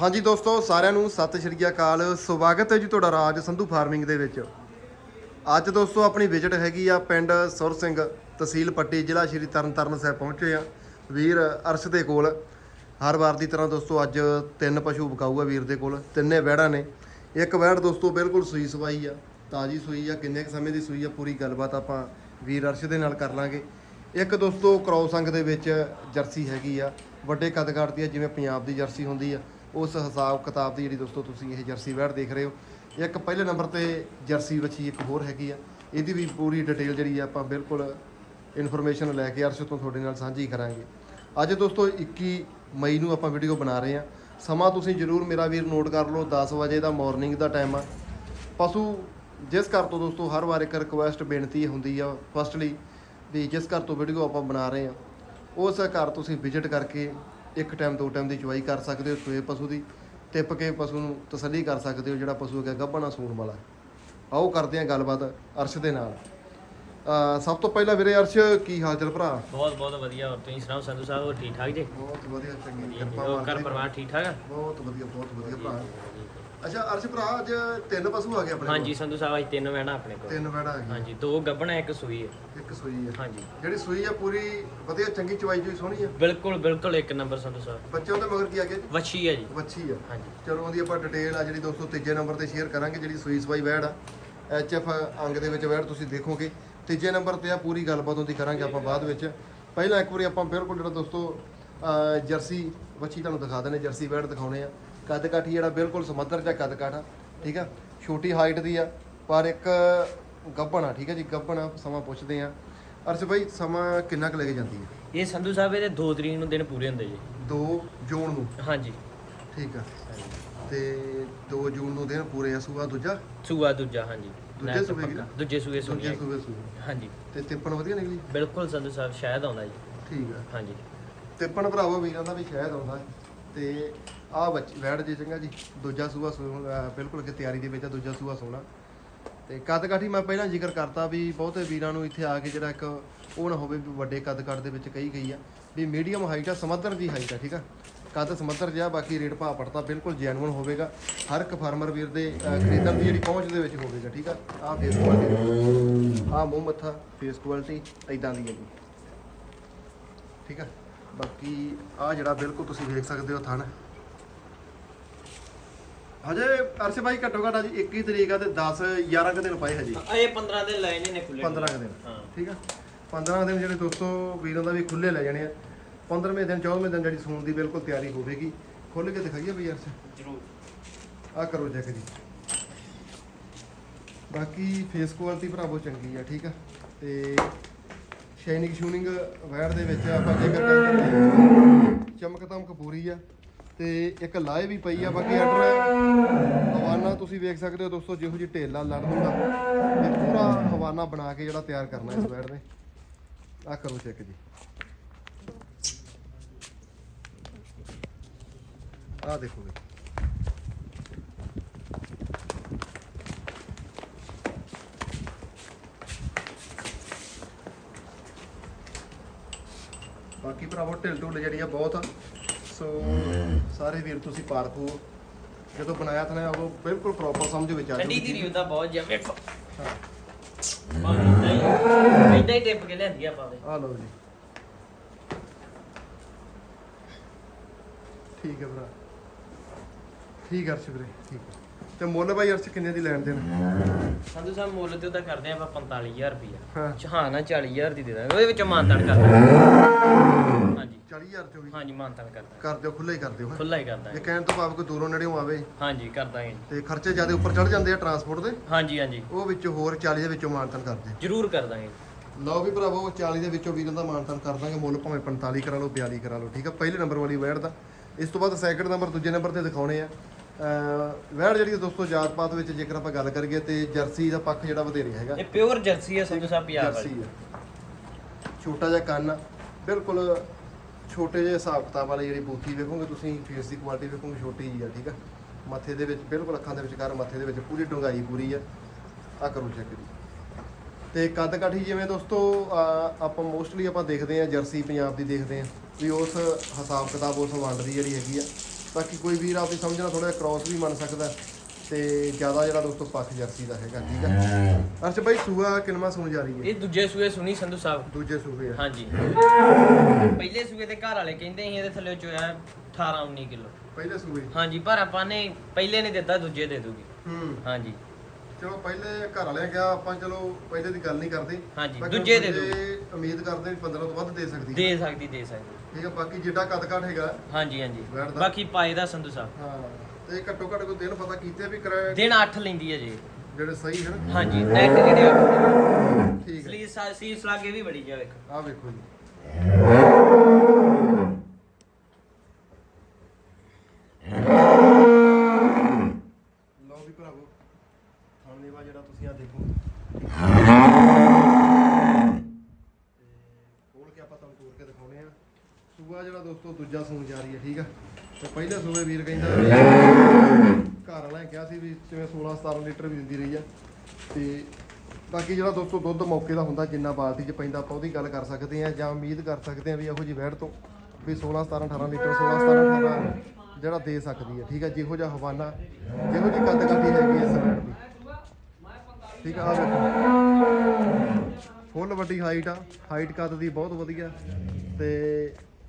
ਹਾਂਜੀ ਦੋਸਤੋ, ਸਾਰਿਆਂ ਨੂੰ ਸਤਿ ਸ਼੍ਰੀ ਅਕਾਲ। ਸਵਾਗਤ ਹੈ ਜੀ ਤੁਹਾਡਾ ਰਾਜ ਸੰਧੂ ਫਾਰਮਿੰਗ ਦੇ ਵਿੱਚ। ਅੱਜ ਦੋਸਤੋ, ਆਪਣੀ ਵਿਜ਼ਿਟ ਹੈਗੀ ਆ ਪਿੰਡ ਸੁਰ ਸਿੰਘ ਤਹਿਸੀਲ ਪੱਟੀ, ਜ਼ਿਲ੍ਹਾ ਸ਼੍ਰੀ ਤਰਨਤਾਰਨ ਸਾਹਿਬ ਪਹੁੰਚੇ ਆ। ਵੀਰ ਅਰਸ਼ ਦੇ ਕੋਲ। ਹਰ ਵਾਰ ਦੀ ਤਰ੍ਹਾਂ ਦੋਸਤੋ, ਅੱਜ ਤਿੰਨ ਪਸ਼ੂ ਵਿਕਾਊ ਆ ਵੀਰ ਦੇ ਕੋਲ। ਤਿੰਨੇ ਵਹਿੜਾਂ ਨੇ। ਇੱਕ ਵਹਿੜ ਦੋਸਤੋ, ਬਿਲਕੁਲ ਸੂਈ ਸਵਾਈ ਆ, ਤਾਜੀ ਸੂਈ ਆ, ਕਿੰਨੇ ਕੁ ਸਮੇਂ ਦੀ ਸੂਈ ਆ, ਪੂਰੀ ਗੱਲਬਾਤ ਆਪਾਂ ਵੀਰ ਅਰਸ਼ ਦੇ ਨਾਲ ਕਰ ਲਾਂਗੇ। ਇੱਕ ਦੋਸਤੋ ਕ੍ਰੋਸ ਅੰਗ ਦੇ ਵਿੱਚ ਜਰਸੀ ਹੈਗੀ ਆ। ਵੱਡੇ ਕੱਦ ਦੀ ਆ, ਜਿਵੇਂ ਪੰਜਾਬ ਦੀ ਜਰਸੀ ਹੁੰਦੀ ਆ। ਉਸ ਹਿਸਾਬ ਕਿਤਾਬ ਦੀ ਜਿਹੜੀ ਦੋਸਤੋ ਤੁਸੀਂ ਇਹ ਜਰਸੀ ਵੈੜ ਦੇਖ ਰਹੇ ਹੋ, ਇੱਕ ਪਹਿਲੇ ਨੰਬਰ ਤੇ ਜਰਸੀ ਵੱਛੀ ਇੱਕ ਹੋਰ ਹੈਗੀ ਆ। ਇਹਦੀ ਵੀ ਪੂਰੀ ਡਿਟੇਲ ਜਿਹੜੀ ਆ ਆਪਾਂ ਬਿਲਕੁਲ ਇਨਫੋਰਮੇਸ਼ਨ ਲੈ ਕੇ ਅਰਸ਼ ਤੋਂ ਤੁਹਾਡੇ ਨਾਲ ਸਾਂਝੀ ਕਰਾਂਗੇ। ਅੱਜ ਦੋਸਤੋ 21 ਮਈ ਨੂੰ ਆਪਾਂ ਵੀਡੀਓ ਬਣਾ ਰਹੇ ਹਾਂ ਸਮਾਂ ਤੁਸੀਂ ਜਰੂਰ ਮੇਰਾ ਵੀਰ ਨੋਟ ਕਰ ਲਓ 10 ਵਜੇ ਦਾ ਮਾਰਨਿੰਗ ਦਾ ਟਾਈਮ ਆ। ਪਸ਼ੂ ਜਿਸ ਘਰ ਤੋਂ ਦੋਸਤੋ ਹਰ ਵਾਰ ਇੱਕ ਰਿਕੁਐਸਟ ਬੇਨਤੀ ਹੁੰਦੀ ਆ ਫਸਟਲੀ ਵੀ ਜਿਸ ਘਰ ਤੋਂ ਵੀਡੀਓ ਆਪਾਂ ਬਣਾ ਰਹੇ ਹਾਂ ਉਸ ਘਰ ਤੁਸੀਂ ਵਿਜ਼ਿਟ ਕਰਕੇ ਇੱਕ ਟਾਈਮ ਦੋ ਟਾਈਮ ਦੀ ਚੁਆਈ ਕਰ ਸਕਦੇ ਹੋ ਸੂਏ ਪਸ਼ੂ ਦੀ ਟਿੱਪ ਕੇ ਪਸ਼ੂ ਨੂੰ ਤਸੱਲੀ ਕਰ ਸਕਦੇ ਹੋ ਜਿਹੜਾ ਪਸ਼ੂ ਹੈਗਾ ਗੱਭਣਾ ਸੂਣ ਵਾਲਾ ਆਓ ਕਰਦੇ ਹਾਂ ਗੱਲਬਾਤ ਅਰਸ਼ ਦੇ ਨਾਲ। ਸਭ ਤੋਂ ਪਹਿਲਾਂ ਵੀਰੇ ਅਰਸ਼ ਕੀ ਹਾਲ ਚਾਲ ਭਰਾ? ਬਹੁਤ ਬਹੁਤ ਵਧੀਆ। ਹੋਰ ਤੁਸੀਂ ਸੁਣਾਓ ਸੰਧੂ ਸਾਹਿਬ ਹੋਰ ਠੀਕ ਠਾਕ ਜੀ? ਬਹੁਤ ਵਧੀਆ ਚੰਗੀ ਹੋਰ ਘਰ ਪਰਿਵਾਰ ਠੀਕ ਠਾਕ ਆ? ਬਹੁਤ ਵਧੀਆ ਬਹੁਤ ਵਧੀਆ ਭਰਾ। ਅੱਛਾ ਅਰਸ਼ ਭਰਾ ਅੱਜ ਤਿੰਨ ਪਸ਼ੂ ਆ ਗਏ ਆਪਣੇ ਹਾਂਜੀ ਸੰਧੂ ਸਾਹਿਬ ਅੱਜ ਤਿੰਨ ਵੈਣਾ ਆਪਣੇ ਕੋਲ। ਤਿੰਨ ਵੜਾ ਆ ਗਏ ਹਾਂਜੀ ਦੋ ਗੱਭਣਾ ਇੱਕ ਸੂਈ ਹੈ। ਇੱਕ ਸੂਈ ਹੈ। ਹਾਂਜੀ। ਜਿਹੜੀ ਸੂਈ ਆ ਪੂਰੀ ਵਧੀਆ ਚੰਗੀ ਚਵਾਈ ਜੀ ਸੋਹਣੀ ਆ? ਬਿਲਕੁਲ ਬਿਲਕੁਲ ਇੱਕ ਨੰਬਰ ਸੰਧੂ ਸਾਹਿਬ। ਬੱਚਿਆਂ ਦੇ ਮਗਰ ਕੀ ਆ ਗਿਆ ਵੱਛੀ ਹੈ ਜੀ। ਵੱਛੀ ਆ। ਹਾਂਜੀ। ਚਲੋ ਉਹਦੀ ਆਪਾਂ ਡਿਟੇਲ ਆ ਜਿਹੜੀ ਦੋਸਤੋ ਤੀਜੇ ਨੰਬਰ ਤੇ ਸ਼ੇਅਰ ਕਰਾਂਗੇ ਜਿਹੜੀ ਸੂਈ ਸਵਾਈ ਵੈੜ ਆ। ਐਚ ਐਫ ਅੰਗ ਦੇ ਵਿੱਚ ਵੈੜ ਤੁਸੀਂ ਦੇਖੋਗੇ। ਤੀਜੇ ਨੰਬਰ ਤੇ ਆ ਪੂਰੀ ਗੱਲਬਾਤ ਉਹਦੀ ਕਰਾਂਗੇ ਆਪਾਂ ਬਾਅਦ ਵਿੱਚ। ਪਹਿਲਾਂ ਇੱਕ ਵਾਰੀ ਆਪਾਂ ਬਿਲਕੁਲ ਜਿਹੜਾ ਦੋਸਤੋ ਅਹ ਜਰਸੀ ਵੱਛੀ ਤੁਹਾਨੂੰ ਦਿਖਾ ਦਿੰਦੇ ਜਰਸੀ ਵੈੜ ਦਿਖਾਉਣੇ ਆ। ਕੱਦ ਕਾਠੀ ਜਿਹੜਾ ਬਿਲਕੁਲ ਸਮੱਧਰ ਜਿਹਾ ਕੱਦ ਕਾਠ ਠੀਕ ਆ? ਛੋਟੀ ਹਾਈਟ ਦੀ ਆ ਪਰ ਇੱਕ ਗੱਭਣ ਆ ਠੀਕ ਆ ਜੀ? ਗੱਭਣ ਆ ਸਮਾਂ ਪੁੱਛਦੇ ਆ। ਅਰਸ਼ ਭਾਈ ਸਮਾਂ ਕਿੰਨਾ ਕੁ ਲੈ ਕੇ ਜਾਂਦੀ ਹੈ ਇਹ ਸੰਧੂ ਸਾਹਿਬ ਇਹਦੇ 2 ਤਰੀਕ ਨੂੰ ਦਿਨ ਪੂਰੇ ਹੁੰਦੇ ਜੀ। 2 ਜੂਨ ਨੂੰ? ਹਾਂਜੀ। ਠੀਕ ਆ। ਤੇ 2 ਜੂਨ ਨੂੰ ਦਿਨ ਪੂਰੇ ਆ ਸੂਆ ਦੂਜਾ? ਸੂਆ ਦੂਜਾ ਹਾਂਜੀ। ਦੂਜੇ ਸੂਏ। ਕਿਹੜਾ? ਦੂਜੇ ਸੂਏ ਸੂਏ ਸੂਏ ਹਾਂਜੀ। ਤੇ ਤਿੱਪਣ ਵਧੀਆ ਨਿਕਲੀ? ਬਿਲਕੁਲ ਸੰਧੂ ਸਾਹਿਬ ਸ਼ਾਇਦ ਆਉਂਦਾ ਜੀ। ਠੀਕ ਆ। ਹਾਂਜੀ। ਤਿੱਪਣ ਭਰਾਵੋ ਵੀਰਾਂ ਦਾ ਵੀ ਸ਼ਾਇਦ ਆਉਂਦਾ। ਹੈ। ਤੇ ਆਹ ਬੱਚੀ ਵੈੜ ਜੇ ਚੰਗਾ ਜੀ, ਦੂਜਾ ਸੂਆ ਸੂ- ਬਿਲਕੁਲ ਕਿ ਤਿਆਰੀ ਦੇ ਵਿੱਚ ਆ, ਦੂਜਾ ਸੂਆ ਸੋਣਾ ਤੇ ਕੱਦ ਕਾਠੀ ਮੈਂ ਪਹਿਲਾਂ ਜ਼ਿਕਰ ਕਰਤਾ ਵੀ ਬਹੁਤੇ ਵੀਰਾਂ ਨੂੰ ਇੱਥੇ ਆ ਕੇ ਜਿਹੜਾ ਇੱਕ ਉਹ ਨਾ ਹੋਵੇ ਵੀ ਵੱਡੇ ਕੱਦ ਕਾਠ ਦੇ ਵਿੱਚ ਕਹੀ ਗਈ ਆ ਵੀ ਮੀਡੀਅਮ ਹਾਈਟ ਆ, ਸਮੱਧਰ ਦੀ ਹਾਈਟ ਆ, ਠੀਕ ਆ? ਕੱਦ ਸਮੱਧਰ ਜਿਹਾ, ਬਾਕੀ ਰੇਟ ਭਾਅ ਪੜਤਾ, ਬਿਲਕੁਲ ਜੈਨੂਅਨ ਹੋਵੇਗਾ। ਹਰ ਇੱਕ ਫਾਰਮਰ ਵੀਰ ਦੇ ਖਰੀਦਣ ਦੀ ਜਿਹੜੀ ਪਹੁੰਚ ਦੇ ਵਿੱਚ ਹੋਵੇਗਾ, ਠੀਕ ਆ? ਆਹ ਫੇਸ ਕੁਆਲਿਟੀ ਆਹ ਮੂੰਹ ਮੱਥਾ ਫੇਸ ਕੁਆਲਿਟੀ ਇਦਾਂ ਦੀ ਹੈ ਜੀ। ਠੀਕ ਆ? ਬਾਕੀ ਆ ਜਿਹੜਾ ਬਿਲਕੁਲ ਤੁਸੀਂ ਵੇਖ ਸਕਦੇ ਹੋ ਥਣ ਹਜੇ ਅਰਸ਼ ਭਾਈ ਘੱਟੋ ਘੱਟ ਅੱਜ 21 ਤਰੀਕ ਆ ਤੇ 10 11 ਕੁ ਦਿਨ ਪਏ ਹਜੇ। ਇਹ 15 ਦਿਨ ਲਾਏ ਨੇ ਖੁੱਲੇ 15 ਕੁ ਦਿਨ। ਹਾਂ। ਠੀਕ ਆ? 15 ਦਿਨ ਜਿਹੜੇ ਦੋਸਤੋ ਵੀਰਾਂ ਦਾ ਵੀ ਖੁੱਲੇ ਲੈ ਜਾਣੇ ਆ। 15ਵੇਂ ਦਿਨ 14ਵੇਂ ਦਿਨ ਜਿਹੜੀ ਸੂਣ ਦੀ ਬਿਲਕੁਲ ਤਿਆਰੀ ਹੋਵੇਗੀ। ਖੁੱਲ ਕੇ ਦਿਖਾਈਏ ਬਈ ਅਰਸ਼। ਜ਼ਰੂਰ। ਆ ਕਰੋ ਚੈੱਕ ਜੀ। ਬਾਕੀ ਫੇਸ ਕੁਆਲਿਟੀ ਭਰਾਵੋ ਚੰਗੀ ਆ ਠੀਕ ਆ? ਤੇ ਸ਼ਾਈਨਿੰਗ ਸ਼ੂਨਿੰਗ ਵੈਰ ਦੇ ਵਿੱਚ ਆਪਾਂ ਜੇਕਰ ਚਮਕ ਦਮਕ ਪੂਰੀ ਆ। ਤੇ ਇੱਕ ਲਾਏ ਵੀ ਪਈ ਆ ਬਾਕੀ ਆਰਡਰ ਹਵਾਨਾ ਤੁਸੀਂ ਵੇਖ ਸਕਦੇ ਹੋ ਦੋਸਤੋ, ਜਿਹੋ ਜਿਹੀ ਢੇਲਾ ਲੜ ਦੂੰਗਾ ਇਹ ਪੂਰਾ ਹਵਾਨਾ ਬਣਾ ਕੇ ਜਿਹੜਾ ਤਿਆਰ ਕਰਨਾ ਇਸ ਬੈਡ ਨੇ। ਆ ਕਰੋ ਚੈੱਕ ਜੀ। ਆ ਦੇਖੋ ਜੀ। ਬਾਕੀ ਭਰਾਵੋ ਢਿੱਲ ਢੁੱਲ ਜਿਹੜੀ ਆ ਬਹੁਤ ਸੋ ਸਾਰੇ ਵੀਰ ਤੁਸੀਂ ਪਾਰਖੋ ਜਦੋਂ ਬਣਾਇਆ ਤਾਂ ਉਹ ਬਿਲਕੁਲ ਪ੍ਰੋਪਰ ਸਮਝ ਵਿੱਚ ਆ ਠੰਡੀ ਜਾਊਗੀ। ਦੀ ਰਿਉ ਦਾ ਬਹੁਤ ਜਿਆ ਵੇਖੋ। ਹਾਂ। ਇਦਾਂ ਹੀ ਟਿੱਪ ਕੇ ਲਿਆਂਦੀ ਆ ਆਪਾਂ ਦੇ ਆ ਲਓ ਜੀ। ਠੀਕ ਹੈ ਭਰਾ। ਠੀਕ ਹੈ ਅਰਸ਼ ਵੀਰੇ ਠੀਕ ਹੈ। ਤੇ ਮੁੱਲ ਭਾਈ ਅਰਸ਼ ਕਿੰਨੇ ਦੀ ਲੈਣ ਦੇਣ? ਸੰਧੂ ਸਾਹਿਬ ਮੁੱਲ ਤੇ ਉਹਦਾ ਕਰਦੇ ਆ ਆਪਾਂ 45000 ਰੁਪਇਆ ਹਾਂ। ਚਾਹਾਂ ਨਾ 40000 ਦੀ ਦੇ ਦਾਂਗੇ। ਉਹਦੇ ਵਿੱਚੋਂ ਮਾਨਤਾਨ ਕਰ ਦਾਂਗੇ। ਹਾਂਜੀ। 40000 ਚੋਂ ਵੀ ਹਾਂਜੀ ਮਾਨਤਾਨ ਕਰ ਦਾਂਗੇ ਕਰ ਦਿਓ ਖੁੱਲਾ ਹੀ ਕਰ ਦਿਓ ਹੈਂ। ਖੁੱਲਾ ਹੀ ਕਰ ਜੇ। ਦਾਂਗੇ ਕਹਿਣ ਤੋਂ ਭਾਵ ਕੋਈ ਦੂਰੋਂ ਨੇੜੇੋਂ ਆਵੇ। ਹਾਂਜੀ ਕਰ ਦਾਂਗੇ ਤੇ ਖਰਚੇ ਜ਼ਿਆਦਾ ਉੱਪਰ ਚੜ ਜਾਂਦੇ ਆ ਟਰਾਂਸਪੋਰਟ ਦੇ? ਹਾਂਜੀ ਹਾਂਜੀ। ਉਹ ਵਿੱਚੋਂ ਹੋਰ 40 ਦੇ ਵਿੱਚੋਂ ਮਾਨਤਨ ਕਰਦੇ। ਜ਼ਰੂਰ ਕਰ ਦਾਂਗੇ ਲਓ ਵੀ ਭਰਾਵੋ 40 ਦੇ ਵਿੱਚੋਂ ਵੀਰਾਂ ਦਾ ਮਾਨਤਨ ਕਰ ਦਾਂਗੇ। ਮੁੱਲ ਭਾਵੇਂ 45 ਕਰਾ ਲਓ 42 ਕਰਾ ਲਓ ਠੀਕ ਆ? ਪਹਿਲੇ ਨੰਬਰ ਵਾਲੀ ਵੈੜ ਦਾ। ਇਸ ਤੋਂ ਬਾਅਦ ਸੈਕਿੰਡ ਨੰਬਰ ਦੂਜੇ ਨੰਬਰ ਤੇ ਦਿਖਾਉਣੇ ਆ। ਅਹ ਵੈੜ ਜਿਹੜੀ ਦੋਸਤੋ ਜਾਤ ਪਾਤ ਵਿੱਚ ਜੇਕਰ ਆਪਾਂ ਗੱਲ ਕਰੀਏ ਤੇ ਜਰਸੀ ਦਾ ਪੱਖ ਜਿਹੜਾ ਵਧੇਰੇ ਹੈਗਾ। ਇਹ ਪਿਓਰ ਜਰਸੀ ਹੈ ਸੰਧੂ ਸਾਹਿਬ ਪੰਜਾਬ ਵਾਲੀ। ਜਰਸੀ ਆ ਛੋਟਾ ਜਿਹਾ ਕੰਨ ਆ, ਬਿਲਕੁਲ ਛੋਟੇ ਜਿਹੇ ਹਿਸਾਬ ਕਿਤਾਬ ਵਾਲੀ ਜਿਹੜੀ ਬੂਥੀ ਵੇਖੋਗੇ ਤੁਸੀਂ ਫੇਸ ਦੀ ਕੁਆਲਿਟੀ ਵੇਖੋਗੇ ਛੋਟੀ ਜੀ ਆ, ਠੀਕ ਆ? ਮੱਥੇ ਦੇ ਵਿੱਚ, ਬਿਲਕੁਲ ਅੱਖਾਂ ਦੇ ਵਿਚਕਾਰ ਮੱਥੇ ਦੇ ਵਿੱਚ ਪੂਰੀ ਡੂੰਘਾਈ ਪੂਰੀ ਆ। ਆ ਕਰੋ ਚੈੱਕ ਜੀ। ਤੇ ਕੱਦ ਕਾਠੀ ਜਿਵੇਂ ਦੋਸਤੋ ਆਪਾਂ ਮੋਸਟਲੀ ਆਪਾਂ ਦੇਖਦੇ ਆ ਜਰਸੀ ਪੰਜਾਬ ਦੀ ਦੇਖਦੇ ਆ ਵੀ ਉਸ ਹਿਸਾਬ ਕਿਤਾਬ, ਉਸ ਵੰਡ ਦੀ ਜਿਹੜੀ ਹੈਗੀ ਆ। ਬਾਕੀ ਕੋਈ ਵੀਰ ਆਪਣੀ ਸਮਝਣਾ ਥੋੜਾ ਜਿਹਾ ਕ੍ਰਾਸ ਵੀ ਮੰਨ ਸਕਦਾ। ਤੇ ਜ਼ਿਆਦਾ ਜਿਹੜਾ ਦੋਸਤੋ ਪੱਖ ਜਰਸੀ ਦਾ ਹੈਗਾ ਠੀਕ ਹੈ। ਅਰਸ਼ ਭਾਈ ਸੂਆ ਕਿੰਨਵਾਂ ਸੂਣ ਜਾ ਰਹੀ ਹੈ? ਇਹ ਦੂਜੇ ਸੂਏ ਸੁਣੀ ਸੰਧੂ ਸਾਹਿਬ। ਦੂਜੇ ਸੂਏ ਆ। ਹਾਂਜੀ। ਪਹਿਲੇ ਸੂਏ ਤੇ ਘਰ ਵਾਲੇ ਕਹਿੰਦੇ ਸੀ ਇਹਦੇ ਥੱਲੇ ਚੋਇਆ 18 19 ਕਿਲੋ। ਪਹਿਲੇ ਸੂਏ? ਹਾਂਜੀ ਪਰ ਆਪਾਂ ਨੇ ਪਹਿਲੇ ਨੇ ਦਿੱਤਾ ਦੂਜੇ ਦੇ ਦੂਗੀ। ਹੂੰ। ਹਾਂਜੀ। ਚਲੋ ਪਹਿਲੇ ਘਰ ਵਾਲਿਆਂ ਕਿਹਾ ਆਪਾਂ ਚਲੋ ਪਹਿਲੇ ਦੀ ਗੱਲ ਨਹੀਂ ਕਰਦੇ। ਹਾਂਜੀ, ਬਾਕੀ ਦੂਜੇ ਦੇ ਦੂਜੇ ਉਮੀਦ ਕਰਦੇ ਵੀ 15 ਤੋਂ ਵੱਧ ਦੇ ਸਕਦੀ ਹੈ। ਦੇ ਸਕਦੀ ਦੇ ਸਕਦੀ। ਠੀਕ ਹੈ ਬਾਕੀ ਜਿੱਡਾ ਕੱਦ ਕਾਠ ਹੈਗਾ। ਹਾਂਜੀ ਹਾਂਜੀ। ਬੈਠ ਦਾ। ਬਾਕੀ ਪਾਏ ਦਾ ਸੰਧੂ ਸਾਹਿਬ। ਹਾਂ। ਤੇ ਘੱਟੋ ਘੱਟ ਕੋਈ ਦਿਨ ਪਤਾ ਕੀਤੇ ਵੀ ਕਰਾਇਆ ਦਿਨ 8 ਲੈਂਦੀ ਹੈ ਜੀ। ਜਿਹੜੇ ਸਹੀ ਹਨ। ਹਾਂਜੀ ਨੈਟ ਜਿਹੜੇ ਠੀਕ ਹੈ। ਸਲੀਸ ਸੀਸ ਲਾਗੇ ਵੀ ਬੜੀ ਜਾ ਵੇਖੋ। ਆ ਵੇਖੋ ਜੀ। ਲਓ ਵੀ ਭਰਾਵੋ ਜਿਹੜਾ ਤੁਸੀਂ ਆ ਦੇਖੋ। ਤੇ ਖੋਲ ਕੇ ਆਪਾਂ ਤੁਹਾਨੂੰ ਤੋੜ ਕੇ ਦਿਖਾਉਣੇ ਆ। ਸੂਆ ਜਿਹੜਾ ਦੋਸਤੋ ਦੂਜਾ ਸੂਣ ਜਾ ਰਹੀ ਹੈ ਠੀਕ ਆ? ਤੇ ਪਹਿਲੇ ਸੂਏ ਵੀਰ ਕਹਿੰਦਾ ਘਰ ਵਾਲਿਆਂ ਨੇ ਕਿਹਾ ਸੀ ਵੀ ਜਿਵੇਂ 16 17 ਲੀਟਰ ਵੀ ਦਿੰਦੀ ਰਹੀ ਆ। ਤੇ ਬਾਕੀ ਜਿਹੜਾ ਦੋਸਤੋ ਦੁੱਧ ਮੌਕੇ ਦਾ ਹੁੰਦਾ ਜਿੰਨਾ ਬਾਲਟੀ 'ਚ ਪੈਂਦਾ ਆਪਾਂ ਉਹਦੀ ਗੱਲ ਕਰ ਸਕਦੇ ਆ ਜਾਂ ਉਮੀਦ ਕਰ ਸਕਦੇ ਆ ਵੀ ਇਹੋ ਜਿਹੀ ਵਹਿੜ ਤੋਂ ਵੀ 16 17 18 ਲੀਟਰ 16 17 18 ਜਿਹੜਾ ਦੇ ਸਕਦੀ ਹੈ। ਠੀਕ ਹੈ ਜਿਹੋ ਜਿਹਾ ਹਵਾਨਾ, ਜਿਹੋ ਜਿਹੀ ਕੱਦ ਕਾਠੀ ਹੈਗੀ ਇਸ ਵਹਿੜ ਦੀ। ਠੀਕ ਆ ਆ ਵੇਖੋ ਫੁੱਲ ਵੱਡੀ ਹਾਈਟ ਆ ਹਾਈਟ ਕੱਦ ਦੀ ਬਹੁਤ ਵਧੀਆ। ਤੇ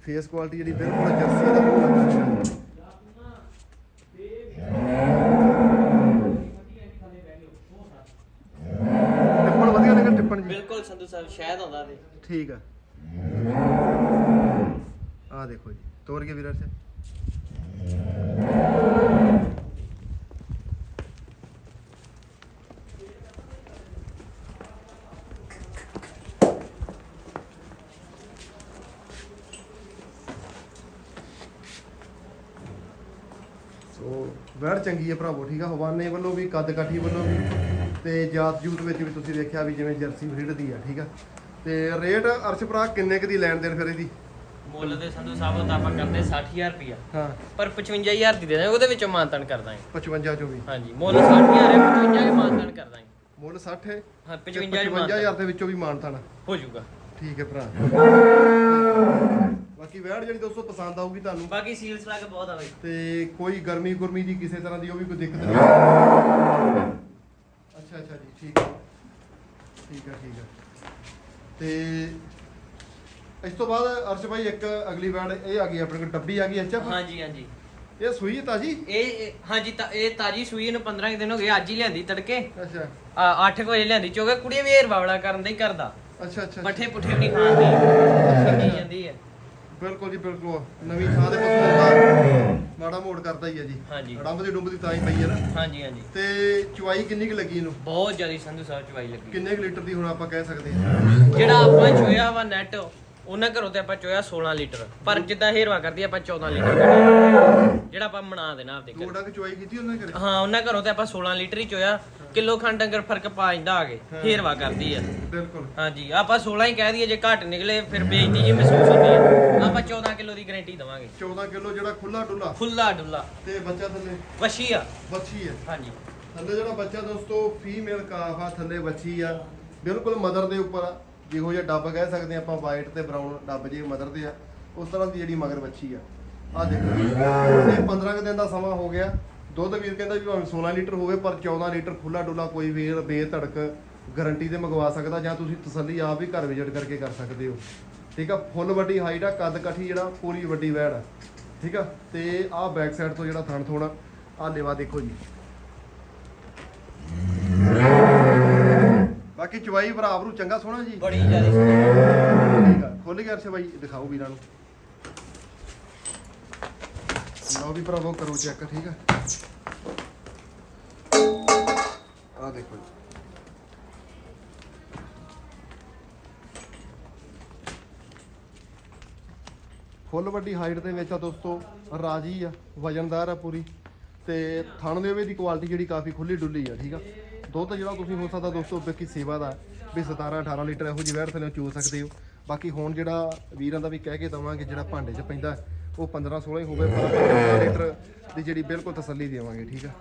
ਫੇਸ ਕੁਆਲਿਟੀ ਜਿਹੜੀ ਬਿਲਕੁਲ ਜਰਸੀ ਦਾ ਲੱਗਦਾ ਟਿੱਪਣ ਵਧੀਆ ਨਿਕਲ ਟਿੱਪਣ ਜੀ। ਬਿਲਕੁਲ ਸੰਧੂ ਸਾਹਿਬ ਸ਼ਾਇਦ ਆਉਂਦਾ ਤੇ ਠੀਕ ਆ। ਆ ਦੇਖੋ ਜੀ ਤੋੜ ਕੇ ਵੀਰ ਚ ਸੋ ਵੈੜ ਚੰਗੀ ਹੈ ਭਰਾਵੋ ਠੀਕ ਆ? ਹਵਾਨੇ ਵੱਲੋਂ ਵੀ ਕੱਦ ਕਾਠੀ ਵੱਲੋਂ ਵੀ ਤੇ ਜਾਤ ਜੂਤ ਵਿੱਚ ਵੀ ਤੁਸੀਂ ਵੇਖਿਆ ਵੀ ਜਿਵੇਂ ਜਰਸੀ ਬਰੀਡ ਦੀ ਆ ਠੀਕ ਆ? ਤੇ ਰੇਟ ਅਰਸ਼ ਭਰਾ ਕਿੰਨੇ ਕੁ ਦੀ ਲੈਣ ਦੇਣ ਫਿਰ ਇਹਦੀ? ਮੁੱਲ ਤੇ ਸੰਧੂ ਸਾਹਿਬ ਤਾਂ ਆਪਾਂ ਕਰਦੇ 60000 ਰੁਪਿਆ ਹਾਂ। ਪਰ 55000 ਦੀ ਦੇ ਦਾਂਗੇ ਉਹਦੇ ਵਿੱਚੋਂ ਮਾਨਤਨ ਕਰ ਦਾਂਗੇ। 55 ਚੋਂ ਵੀ? ਹਾਂਜੀ ਮੁੱਲ 60000 ਹੈ 55 ਦੇ ਮਾਨਤਨ ਕਰ ਦਾਂਗੇ। ਮੁੱਲ 60 ਹੈ ਹਾਂ ਤੇ 55 ਦੇ 55000 ਦੇ ਵਿੱਚੋਂ ਵੀ ਮਾਨਤਾਨ ਹੋ ਜਾਊਗਾ। ਠੀਕ ਹੈ ਭਰਾ। ਬਾਕੀ ਵੈੜ ਜਿਹੜੀ ਦੋਸਤੋ ਪਸੰਦ ਆਊਗੀ ਤੁਹਾਨੂੰ। ਬਾਕੀ ਸੀਲਸ ਲਾ ਕੇ ਬਹੁਤ ਆਵੇ ਤੇ ਕੋਈ ਗਰਮੀ ਗੁਰਮੀ ਦੀ ਕਿਸੇ ਤਰ੍ਹਾਂ ਦੀ ਉਹ ਵੀ ਕੋਈ ਦਿੱਕਤ ਨਹੀਂ। ਅੱਛਾ ਅੱਛਾ ਜੀ ਠੀਕ ਹੈ ਠੀਕ ਹੈ ਠੀਕ ਹੈ ਤੇ ਇਸ ਤੋਂ ਬਾਅਦ ਅਰਸ਼ ਭਾਈ ਇੱਕ ਅਗਲੀ ਵੈੜ ਇਹ ਆ ਗਈ ਆਪਣੇ ਕੋਲ ਡੱਬੀ ਆ ਗਈ ਐਚਐਫ ਹਾਂਜੀ ਹਾਂਜੀ। ਇਹ ਸੂਈ ਤਾਂ ਜੀ ਇਹ ਹਾਂਜੀ ਤਾਂ ਇਹ ਤਾਜੀ ਸੂਈ ਨੂੰ 15 ਕੁ ਦਿਨ ਹੋ ਗਏ ਅੱਜ ਹੀ ਲਿਆਂਦੀ ਤੜਕੇ। ਅੱਛਾ। 8 ਵਜੇ ਲਿਆਂਦੀ ਚੋਗਾ ਕੁੜੀ ਵੀ ਏਰ ਬਾਵਲਾ ਕਰਨ ਦਾ ਹੀ ਕਰਦਾ। ਅੱਛਾ ਅੱਛਾ ਪੱਠੇ ਪੁੱਠੇ ਵੀ ਨਹੀਂ ਖਾਂਦੀ ਜਾਂਦੀ ਹੈ। ਬਿਲਕੁਲ ਜੀ ਬਿਲਕੁਲ। ਨਵੀਂ ਥਾਂ ਦੇ ਪਸ਼ੂ ਦਾ ਮਾੜਾ ਮੋੜ ਕਰਦਾ ਹੀ ਹੈ ਜੀ। ਹਾਂਜੀ। ਡੰਬ ਦੀ ਡੁੰਬ ਦੀ ਤਾਂ ਹੀ ਪਈ ਹੈ ਨਾ। ਹਾਂਜੀ ਹਾਂਜੀ। ਤੇ ਚੁਆਈ ਕਿੰਨੀ ਕੁ ਲੱਗੀ ਇਹਨੂੰ? ਬਹੁਤ ਜ਼ਿਆਦਾ ਸੰਧੂ ਸਾਹਿਬ ਚਵਾਈ ਲੱਗੀ। ਕਿੰਨੇ ਕੁ ਲੀਟਰ ਦੀ ਹੁਣ ਆਪਾਂ ਕਹਿ ਸਕਦੇ ਹਾਂ ਜਿਹੜਾ ਆਪਾਂ ਚੋਇਆ ਵਾ ਨੈਟ ਉਹਨਾਂ ਘਰੋਂ ਤੇ ਆਪਾਂ ਚੋਇਆ 16 ਲੀਟਰ। ਪਰ ਜਿੱਦਾਂ ਹੇਰਵਾ ਕਰਦੀ ਆਪਾਂ 14 ਲੀਟਰ। ਜਿਹੜਾ ਆਪਾਂ ਬਣਾ ਦੇਣਾ ਆਪਦੇ ਘਰ। ਗੋਡਾ ਕਿ ਚੁਆਈ ਕੀਤੀ ਉਹਨੇ ਕਰੇ ਹਾਂ ਉਹਨਾਂ ਘਰੋਂ ਤੇ ਆਪਾਂ 16 ਲੀਟਰ ਹੀ ਚੋਇਆ। ਕਿਲੋ ਖੰਡ ਡੰਗਰ ਫ਼ਰਕ ਪਾ ਜਾਂਦਾ ਆ ਕੇ ਹੇਰਵਾ ਕਰਦੀ ਆ। ਬਿਲਕੁਲ। ਹਾਂਜੀ ਆਪਾਂ 16 ਹੀ ਕਹਿ ਦਈਏ ਜੇ ਘੱਟ ਨਿਕਲੇ ਫਿਰ ਬੇਇੱਜ਼ਤੀ ਜੀ ਮਹਿਸੂਸ ਹੁੰਦੀ ਹੈ ਆਪਾਂ 14 ਕਿਲੋ ਦੀ ਗਾਰੰਟੀ ਦਵਾਂਗੇ। 14 ਕਿਲੋ ਜਿਹੜਾ ਖੁੱਲਾ ਡੁੱਲਾ? ਖੁੱਲਾ ਡੁੱਲਾ। ਤੇ ਬੱਚਾ ਥੱਲੇ? ਵਸ਼ੀ ਆ। ਬੱਚੀ ਹੈ ਹਾਂਜੀ। ਥੱਲੇ ਜਿਹੜਾ ਬੱਚਾ ਦੋਸਤੋ ਫੀਮੇਲ ਕਾਫ ਆ ਥੱਲੇ ਬੱਚੀ ਆ। ਬਿਲਕੁਲ ਮਦਰ ਦੇ ਉੱਪਰ ਆ। ਜਿਹੋ ਜਿਹਾ ਡੱਬ ਕਹਿ ਸਕਦੇ ਆ ਆਪਾਂ ਵਾਈਟ ਤੇ ਬਰਾਊਨ ਡੱਬ ਜੇ ਮਦਰ ਦੇ ਆ, ਉਸ ਤਰ੍ਹਾਂ ਦੀ ਜਿਹੜੀ ਮਗਰ ਬੱਚੀ ਆ। ਆ ਦੇਖੋ ਇਹ 15 ਕੁ ਦਿਨ ਦਾ ਸਮਾਂ ਹੋ ਗਿਆ। ਦੁੱਧ ਵੀਰ ਕਹਿੰਦਾ ਵੀ ਭਾਵੇਂ 16 ਲੀਟਰ ਹੋਵੇ, ਪਰ 14 ਲੀਟਰ ਖੁੱਲਾ ਡੁੱਲਾ ਕੋਈ ਵੀ, ਬੇਧੜਕ ਗਾਰੰਟੀ ਤੇ ਮੰਗਵਾ ਸਕਦਾ, ਜਾਂ ਤੁਸੀਂ ਤਸੱਲੀ ਆਪ ਵੀ ਘਰ ਵਿਜ਼ਿਟ ਕਰਕੇ ਕਰ ਸਕਦੇ ਹੋ। ਠੀਕ ਆ, ਫੁੱਲ ਵੱਡੀ ਹਾਈਟ ਆ, ਕੱਦ ਕਾਠੀ ਜਿਹੜਾ, ਪੂਰੀ ਵੱਡੀ ਵੈੜ ਆ। ਠੀਕ ਆ, ਤੇ ਆਹ ਬੈਕ ਸਾਈਡ ਤੋਂ ਜਿਹੜਾ ਥਣ ਥੋਣਾ ਆ ਲੇਵਾ ਦੇਖੋ ਜੀ। ਬਾਕੀ ਚਵਾਈ ਬਰਾਬਰ ਨੂੰ ਚੰਗਾ ਸੋਹਣਾ ਜੀ। ਬੜੀ ਜ਼ਿਆਦਾ ਠੀਕ ਆ ਖੋਲ ਕੇ ਅਰਸ਼ ਬਾਈ ਦਿਖਾਓ ਵੀਰਾਂ ਨੂੰ। ਲਓ ਵੀ ਭਰਾਵੋ ਕਰੋ ਚੈੱਕ ਠੀਕ ਆ। ਆ ਦੇਖੋ ਜੀ। ਫੁੱਲ ਵੱਡੀ ਹਾਈਟ ਦੇ ਵਿੱਚ ਆ ਦੋਸਤੋ ਰਾਜੀ ਆ ਵਜਨਦਾਰ ਆ ਪੂਰੀ। ਤੇ ਥਣ ਦੇ ਵੇ ਦੀ ਕੁਆਲਿਟੀ ਜਿਹੜੀ ਕਾਫੀ ਖੁੱਲੀ ਡੁੱਲੀ ਆ ਠੀਕ ਆ। ਦੁੱਧ ਜਿਹੜਾ ਤੁਸੀਂ ਹੋ ਸਕਦਾ ਦੋਸਤੋ ਬਾਕੀ ਸੇਵਾ ਦਾ, ਵੀ 17 18 ਲੀਟਰ ਇਹੋ ਜਿਹੀ ਵੈਰ ਥੱਲੇ ਚੋ ਸਕਦੇ ਹੋ। ਬਾਕੀ ਹੁਣ ਜਿਹੜਾ ਵੀਰਾਂ ਦਾ ਵੀ ਕਹਿ ਕੇ ਦਵਾਂਗੇ, ਜਿਹੜਾ ਭਾਂਡੇ 'ਚ ਪੈਂਦਾ, ਉਹ 15 16 ਹੀ ਹੋਵੇ, ਪਰ 15 ਲੀਟਰ ਦੀ ਜਿਹੜੀ ਬਿਲਕੁਲ ਤਸੱਲੀ ਦੇਵਾਂਗੇ, ਠੀਕ ਆ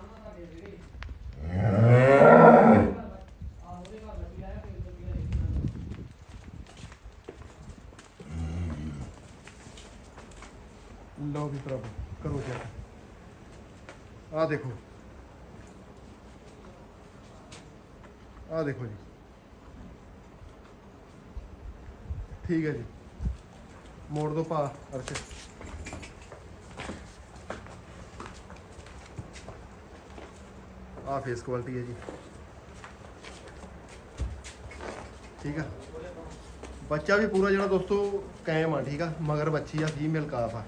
ਲਓ ਵੀ ਪ੍ਰਭੂ ਕਰੋ ਚੈੱਕ ਆਹ ਦੇਖੋ ਆਹ ਦੇਖੋ ਜੀ। ਠੀਕ ਹੈ ਜੀ। ਮੋੜ ਦੋ ਭਾ, ਅਰਸ਼। ਆਹ ਫੇਸ ਕੁਆਲਿਟੀ ਹੈ ਜੀ। ਠੀਕ ਆ। ਬੱਚਾ ਵੀ ਪੂਰਾ ਜਿਹੜਾ ਦੋਸਤੋ ਕਾਇਮ ਆ, ਠੀਕ ਆ? ਮਗਰ ਬੱਚੀ ਆ ਫੀਮੇਲ ਕਾਫ ਆ।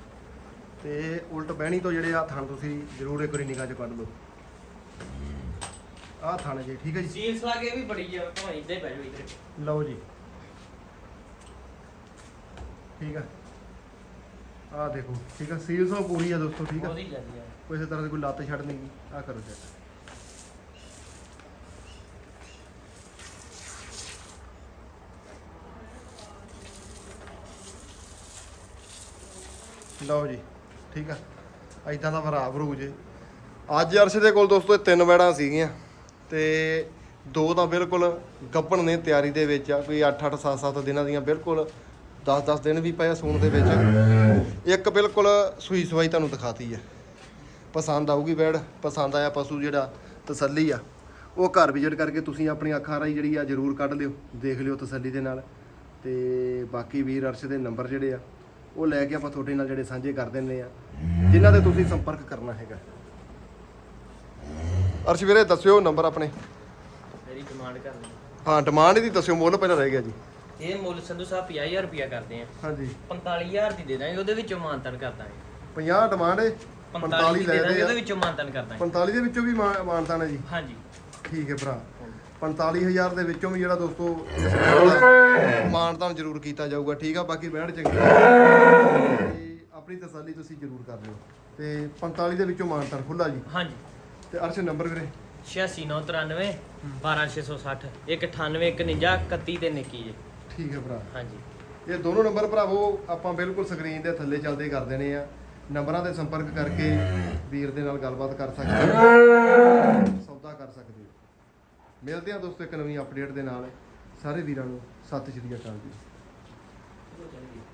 ਤੇ ਉਲਟ ਬਹਿਣੀ ਤੋਂ ਜਿਹੜੇ ਆ ਥਣ ਤੁਸੀਂ ਜ਼ਰੂਰ ਇੱਕ ਵਾਰੀ ਨਿਗਾਹ ਚ ਕੱਢ ਲਓ। ਆਹ ਥਣ ਜੀ ਠੀਕ ਹੈ ਜੀ। ਸੀਲਸ ਲਾਗੇ ਵੀ ਬੜੀ ਆ ਭਾਵੇਂ ਇੱਦਾਂ ਹੀ ਪੈ ਜਾਓ ਇੱਧਰ। ਲਓ ਜੀ। ਠੀਕ ਆ। ਆਹ ਦੇਖੋ ਠੀਕ ਆ ਸੀਲਸ ਉਹ ਪੂਰੀ ਆ ਦੋਸਤੋ ਠੀਕ ਆ। ਉਹਦੀ ਜਾਂਦੀ ਆ। ਕਿਸੇ ਤਰ੍ਹਾਂ ਦੀ ਕੋਈ ਲੱਤ ਛੱਡ ਨਹੀਂ ਗਈ ਆ ਕਰੋ ਚੈੱਕ ਲਓ ਜੀ ਠੀਕ ਆ। ਐਦਾਂ ਦਾ ਭਰਾ ਭਰੂ ਜੇ ਅੱਜ ਅਰਸ਼ ਦੇ ਕੋਲ ਦੋਸਤੋ ਇਹ ਤਿੰਨ ਵੈੜਾਂ ਸੀਗੀਆਂ। ਤੇ ਦੋ ਤਾਂ ਬਿਲਕੁਲ ਗੱਭਣ ਨੇ ਤਿਆਰੀ ਦੇ ਵਿੱਚ ਆ ਕੋਈ 8-8 7-7 ਦਿਨਾਂ ਦੀਆਂ ਬਿਲਕੁਲ 10-10 ਦਿਨ ਵੀ ਪਏ ਆ ਸੂਣ ਦੇ ਵਿੱਚ। ਇੱਕ ਬਿਲਕੁਲ ਸੂਈ ਸਵਾਈ ਤੁਹਾਨੂੰ ਦਿਖਾਤੀ ਹੈ ਪਸੰਦ ਆਊਗੀ ਬੈੜ ਪਸੰਦ ਆਇਆ ਪਸ਼ੂ ਜਿਹੜਾ ਤਸੱਲੀ ਆ। ਉਹ ਘਰ ਵਿਜ਼ਿਟ ਕਰਕੇ ਤੁਸੀਂ ਆਪਣੀ ਅੱਖਾਂ ਰਾਹੀਂ ਜਿਹੜੀ ਆ ਜ਼ਰੂਰ ਕੱਢ ਲਿਓ, ਦੇਖ ਲਿਓ ਤਸੱਲੀ ਦੇ ਨਾਲ। ਤੇ ਬਾਕੀ ਵੀਰ ਅਰਸ਼ ਦੇ ਨੰਬਰ ਜਿਹੜੇ ਆ, ਉਹ ਲੈ ਕੇ ਆਪਾਂ ਤੁਹਾਡੇ ਨਾਲ ਜਿਹੜੇ ਸਾਂਝੇ ਕਰ ਦਿੰਨੇ ਆ। ਜਿਨ੍ਹਾਂ ਤੇ ਤੁਸੀਂ ਸੰਪਰਕ ਕਰਨਾ ਹੈਗਾ। ਅਰਸ਼ ਵੀਰੇ ਦੱਸਿਓ ਨੰਬਰ ਆਪਣੇ। ਮੇਰੀ ਡਿਮਾਂਡ ਕਰਨੀ ਹਾਂ ਡਿਮਾਂਡ ਇਹਦੀ ਦੱਸਿਓ ਮੁੱਲ ਪਹਿਲਾਂ ਰਹਿ ਗਿਆ ਜੀ। ਇਹ ਮੁੱਲ ਸੰਧੂ ਸਾਹਿਬ 50000 ਰੁਪਿਆ ਕਰਦੇ ਆ। ਹਾਂਜੀ। 45000 ਦੀ ਦੇ ਦਾਂਗੇ ਉਹਦੇ ਵਿੱਚੋਂ ਮਾਨਤਨ ਕਰ ਦਾਂਗੇ। 50 ਡਿਮਾਂਡ ਹੈ 45 ਦੀ ਲੈ ਦੇ ਦਾਂਗੇ ਉਹਦੇ ਵਿੱਚੋਂ ਮਾਨਤਨ ਕਰ ਦਾਂਗੇ। 45 ਦੇ ਵਿੱਚੋਂ ਵੀ ਮਾਨਤਾ ਨੇ ਜੀ। ਹਾਂਜੀ। ਠੀਕ ਹੈ ਭਰਾ। 45000 ਦੇ ਵਿੱਚੋਂ ਵੀ ਜਿਹੜਾ ਦੋਸਤੋ ਮਾਨਤਾਨ ਜ਼ਰੂਰ ਕੀਤਾ ਜਾਊਗਾ। ਠੀਕ ਆ ਬਾਕੀ ਬੈਠ ਚੰਗੀ। ਤੇ ਆਪਣੀ ਤਸੱਲੀ ਤੁਸੀਂ ਜ਼ਰੂਰ ਕਰ ਲਿਓ। ਤੇ 45 ਦੇ ਵਿੱਚੋਂ ਮਾਨਤਾਨ ਖੁੱਲਾ ਜੀ। ਹਾਂਜੀ। ਤੇ ਅਰਸ਼ ਨੰਬਰ ਵੀਰੇ? 86993 12660 198 51 31 ਤੇ ਨਿੱਕੀ ਜੀ। ਠੀਕ ਹੈ ਭਰਾ। ਹਾਂਜੀ। ਇਹ ਦੋਨੋਂ ਨੰਬਰ ਭਰਾਵੋ ਆਪਾਂ ਬਿਲਕੁਲ ਸਕਰੀਨ ਦੇ ਥੱਲੇ ਚੱਲਦੇ ਕਰ ਦੇਣੇ ਆ। ਨੰਬਰਾਂ ਤੇ ਸੰਪਰਕ ਕਰਕੇ ਵੀਰ ਦੇ ਨਾਲ ਗੱਲਬਾਤ ਕਰ ਸਕਦੇ ਹੋ। ਸੌਦਾ ਕਰ ਸਕਦੇ ਹੋ। ਮਿਲਦੇ ਆ ਦੋਸਤੋ ਇੱਕ ਨਵੀਂ ਅਪਡੇਟ ਦੇ ਨਾਲ। ਸਾਰੇ ਵੀਰਾਂ ਨੂੰ ਸਤਿ ਸ਼੍ਰੀ ਅਕਾਲ ਜੀ।